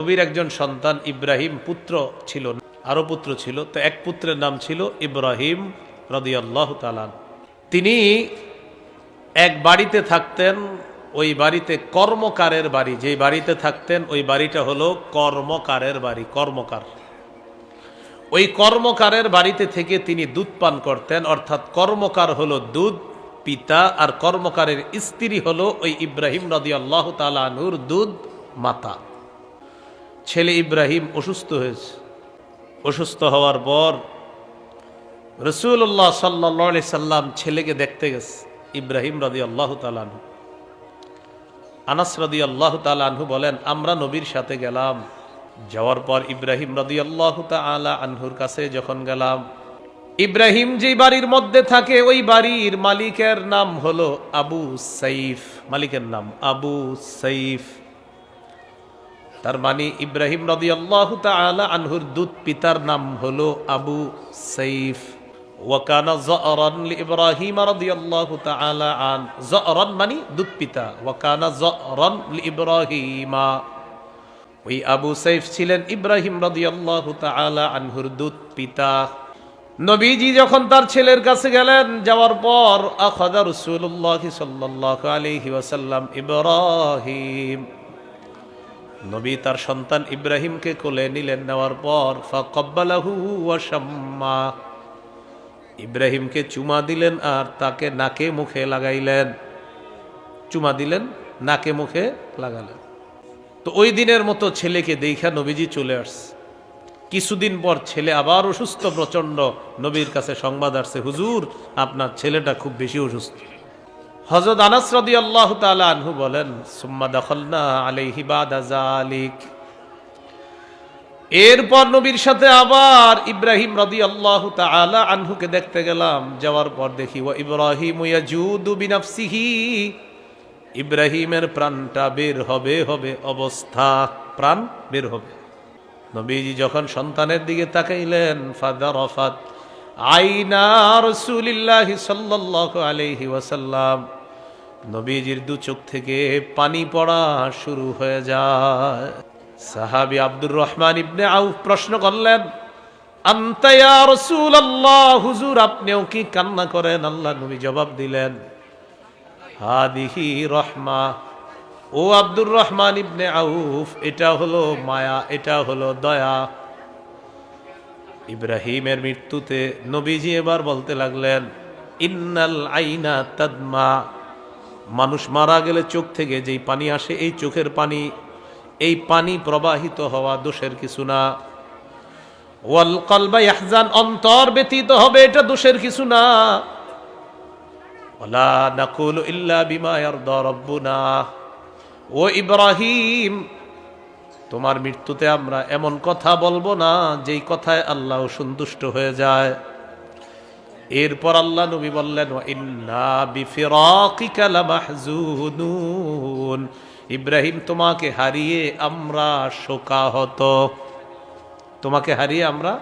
নবীর একজন সন্তান ইব্রাহিম পুত্র ছিল না, আরও পুত্র ছিল তো এক পুত্রের নাম ছিল ইব্রাহিম রদিয়াল্লাহ তালান তিনি এক বাড়িতে থাকতেন ওই বাড়িতে কর্মকারের বাড়ি যে বাড়িতে থাকতেন ওই বাড়িটা হলো কর্মকারের বাড়ি কর্মকার। ওই কর্মকারের বাড়িতে থেকে তিনি দুধ পান করতেন অর্থাৎ কর্মকার হলো দুধ পিতা আর কর্মকারের স্ত্রী হলো ওই ইব্রাহিম রদি আল্লাহ তালানুর দুধ মাতা। ছেলে ইব্রাহিম অসুস্থ হয়েছে। অসুস্থ হওয়ার পর রসুল্লাহ সাল্লি সাল্লাম ছেলেকে দেখতে গেছে, ইব্রাহিম রদি আল্লাহ তালানহু আনাস রদি আল্লাহ তালানহু বলেন, আমরা নবীর সাথে গেলাম। যাওয়ার পর ইব্রাহিম রদি আল্লাহ তালা আনহুর কাছে যখন গেলাম, ইব্রাহিম যে বাড়ির মধ্যে থাকে, ওই বাড়ির মালিকের নাম হলো আবু সাইফ। মালিকের নাম আবু সাইফ। তার মানে ইব্রাহিম রদি আল্লাহ তালা আনহুর দুধ পিতার নাম হলো আবু সাইফ। ওয়াকানা জরান ইব্রাহিম রাদিয়াল্লাহু তাআলা আন জরান মানে দুধ পিতা। ওয়াকানা জরান ইব্রাহিমা। ওই আবু সাইফ ছিলেন ইব্রাহিম রাদিয়াল্লাহু তাআলা আনহুর দুধ পিতা। নবীজি যখন তার ছেলের কাছে গেলেন, যাওয়ার পর আখাদা রাসূলুল্লাহ সাল্লাল্লাহু আলাইহি ওয়াসাল্লাম ইব্রাহিম। নবী তার সন্তান ইব্রাহিমকে কোলে নিলেন, নেওয়ার পর ফাকাব্বালাহু ইব্রাহিমকে চুমা দিলেন আর তাকে নাকে মুখে লাগাইলেন। চুমা দিলেন, নাকে মুখে লাগালেন। তো ওই দিনের মতো ছেলেকে দেখা নবীজি চলে আসছে। কিছুদিন পর ছেলে আবার অসুস্থ প্রচণ্ড নবীর কাছে সংবাদ আসছে, হুজুর, আপনার ছেলেটা খুব বেশি অসুস্থ। হজরত আনাস রদি আল্লাহ আনহু বলেন, সুম্মা জালিক এরপর নবীর সাথে আবার ইব্রাহিম রদি আল্লাহ আনহুকে দেখতে গেলাম। যাওয়ার পর দেখি ও ইব্রাহিম ইব্রাহিমের প্রাণটা বের হবে হবে অবস্থা, প্রাণ বের হবে। নবীজি যখন সন্তানের দিকে তাকাইলেন ফাদার অফাত আইনা রসুলিল্লাহ সাল্লাল্লাহু আলাইহি ওয়াসাল্লাম। নবীজির দু চোখ থেকে পানি পড়া শুরু হয়ে যায়। সাহাবি আব্দুর রহমান ইবনে আউফ প্রশ্ন করলেন আন্তায়া রসুল আল্লাহ হুজুর, আপনিও কি কান্না করেন? আল্লাহ নবী জবাব দিলেন, হাদিহি রহমা। ও আব্দুর রহমান ইবনে আউফ, এটা হলো মায়া, এটা হলো দয়া। ইব্রাহিমের মৃত্যুতে নবীজি এবার বলতে লাগলেন, ইন্নাল আইনা তাদমা। মানুষ মারা গেলে চোখ থেকে যেই পানি আসে, এই চোখের পানি, এই পানি প্রবাহিত হওয়া দোষের কিছু না। ওয়াল কলবা ইয়াহজান, অন্তর ব্যতীত হবে এটা দোষের কিছু না। ওলা নাকুল ইল্লা বিমা ইয়ারদা রব্বুনা। ও ইব্রাহিম, তোমার মৃত্যুতে আমরা এমন কথা বলব না যেই কথায় আল্লাহ সন্তুষ্ট হয়ে যায়। এরপর আল্লাহ নবী বললেন, "ওয়া ইন্না বিফিরাকিকা লামাহজুনুন। ইব্রাহিম, তোমাকে হারিয়ে আমরা শোকাহত। তোমাকে হারিয়ে আমরা